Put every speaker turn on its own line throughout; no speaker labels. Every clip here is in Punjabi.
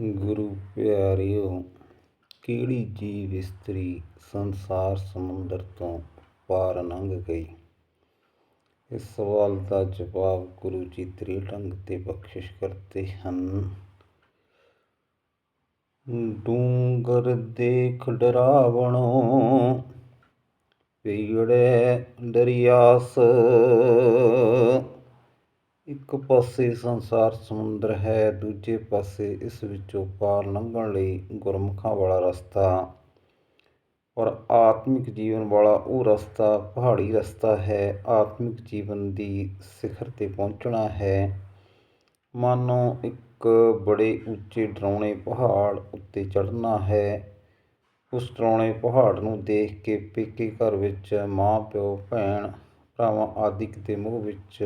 ਗੁਰੂ ਪਿਆਰਿਓ, ਕਿਹੜੀ ਜੀਵ ਇਸਤਰੀ ਸੰਸਾਰ ਸਮੁੰਦਰ ਤੋਂ ਪਾਰ ਲੰਘ ਗਈ? ਇਸ ਸਵਾਲ ਦਾ ਜਵਾਬ ਗੁਰੂ ਜੀ ਤ੍ਰੇ ਢੰਗ ਤੇ ਬਖਸ਼ਿਸ਼ ਕਰਦੇ ਹਨ। ਡੂੰਗਰ ਦੇਖ ਡਰਾਵਣੋ ਪੀੜੇ ਦਰਿਆਸ ਇੱਕ ਪਾਸੇ ਸੰਸਾਰ ਸਮੁੰਦਰ ਹੈ, ਦੂਜੇ ਪਾਸੇ ਇਸ ਵਿੱਚੋਂ ਪਾਰ ਲੰਘਣ ਲਈ ਗੁਰਮੁਖਾਂ ਵਾਲਾ ਰਸਤਾ ਔਰ ਆਤਮਿਕ ਜੀਵਨ ਵਾਲਾ ਉਹ ਰਸਤਾ, ਪਹਾੜੀ ਰਸਤਾ ਹੈ। ਆਤਮਿਕ ਜੀਵਨ ਦੀ ਸਿਖਰ ਤੇ ਪਹੁੰਚਣਾ ਹੈ। ਮਾਨੋ ਇੱਕ ਬੜੇ ਉੱਚੇ ਡਰਾਉਣੇ ਪਹਾੜ ਉੱਤੇ ਚੜ੍ਹਨਾ ਹੈ। ਉਸ ਡਰਾਉਣੇ ਪਹਾੜ ਨੂੰ ਦੇਖ ਕੇ ਪੇਕੇ ਘਰ ਵਿੱਚ ਮਾਂ, ਪਿਓ, ਭੈਣ, ਭਰਾਵਾਂ ਆਦਿਕ ਦੇ ਮੂੰਹ ਵਿੱਚ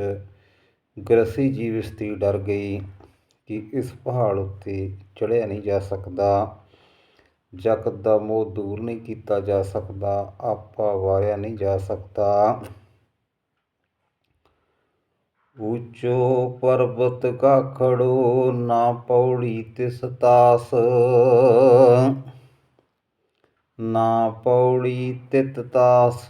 ਗ੍ਰਸੀ ਜੀਵ ਇਸਤਰੀ ਡਰ ਗਈ ਕਿ ਇਸ ਪਹਾੜ ਉੱਤੇ ਚੜ੍ਹਿਆ ਨਹੀਂ ਜਾ ਸਕਦਾ। ਜਗਤ ਦਾ ਮੋਹ ਦੂਰ ਨਹੀਂ ਕੀਤਾ ਜਾ ਸਕਦਾ, ਆਪਾ ਵਾਰਿਆ ਨਹੀਂ ਜਾ ਸਕਦਾ। ਉੱਚੋ ਪਰਬਤ ਕਾ ਖੜੋ ਨਾ ਪੌੜੀ ਤਿਸ ਤਾਸ। ਨਾ ਪੌੜੀ ਤਿਤ ਤਾਸ।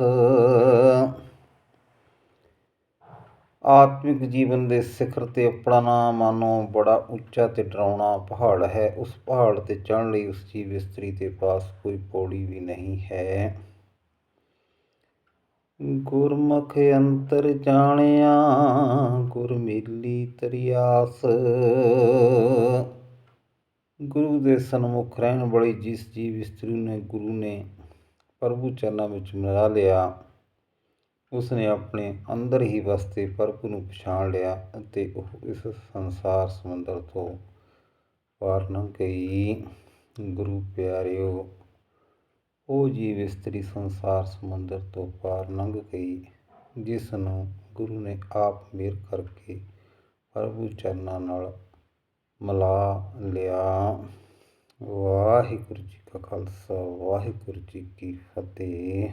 ਆਤਮਿਕ ਜੀਵਨ ਦੇ ਸਿਖਰ ਤੇ ਆਪਣਾ ਮਾਨੋ, ਬੜਾ ਉੱਚਾ ਤੇ ਡਰਾਉਣਾ ਪਹਾੜ ਹੈ। ਉਸ ਪਹਾੜ ਤੇ ਚੜ੍ਹਨ ਲਈ ਉਸ ਜੀਵ ਇਸਤਰੀ ਦੇ ਪਾਸ ਕੋਈ ਪੌੜੀ ਵੀ ਨਹੀਂ ਹੈ। ਗੁਰਮੁਖ ਅੰਤਰ ਜਾਣਿਆ, ਗੁਰ ਮਿਲੀ ਤਰਿਆਸ। ਗੁਰੂ ਦੇ ਸਨਮੁਖ ਰਹਿਣ ਵਾਲੀ ਜਿਸ ਜੀਵ ਇਸਤਰੀ ਨੇ ਗੁਰੂ ਨੇ ਪ੍ਰਭੂ ਚਰਨਾਂ ਵਿੱਚ ਮਿਲਾ ਲਿਆ ਉਸਨੇ ਆਪਣੇ ਅੰਦਰ ਹੀ ਵਸਦੇ ਪ੍ਰਭੂ ਨੂੰ ਪਛਾਣ ਲਿਆ ਅਤੇ ਉਹ ਇਸ ਸੰਸਾਰ ਸਮੁੰਦਰ ਤੋਂ ਪਾਰ ਲੰਘ। ਗਈ ਗੁਰੂ ਪਿਆਰਿਓ, ਉਹ ਜੀਵ ਇਸਤਰੀ ਸੰਸਾਰ ਸਮੁੰਦਰ ਤੋਂ ਪਾਰ ਲੰਘ ਗਈ, ਜਿਸ ਨੂੰ ਗੁਰੂ ਨੇ ਆਪ ਮੇਰ ਕਰਕੇ ਪ੍ਰਭੂ ਚਰਨਾਂ ਨਾਲ ਮਿਲਾ ਲਿਆ। ਵਾਹਿਗੁਰੂ ਜੀ ਕਾ ਖਾਲਸਾ, ਵਾਹਿਗੁਰੂ ਜੀ ਕੀ ਫਤਿਹ।